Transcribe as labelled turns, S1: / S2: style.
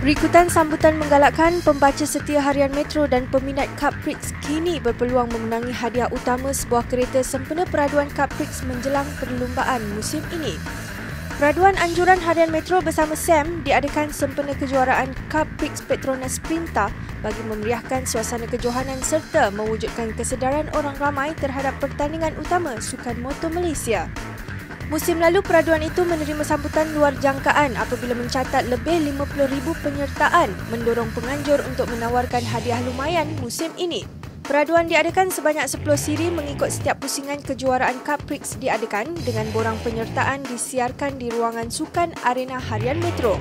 S1: Berikutan sambutan menggalakkan pembaca setia harian Metro dan peminat Cup Prix kini berpeluang memenangi hadiah utama sebuah kereta sempena peraduan Cup Prix menjelang perlumbaan musim ini. Peraduan anjuran harian Metro bersama SAM diadakan sempena kejuaraan Cup Prix Petronas Sprinta bagi memeriahkan suasana kejohanan serta mewujudkan kesedaran orang ramai terhadap pertandingan utama Sukan Motor Malaysia. Musim lalu peraduan itu menerima sambutan luar jangkaan apabila mencatat lebih 50,000 penyertaan mendorong penganjur untuk menawarkan hadiah lumayan musim ini. Peraduan diadakan sebanyak 10 siri mengikut setiap pusingan kejuaraan Cup Prix diadakan dengan borang penyertaan disiarkan di ruangan sukan Arena Harian Metro.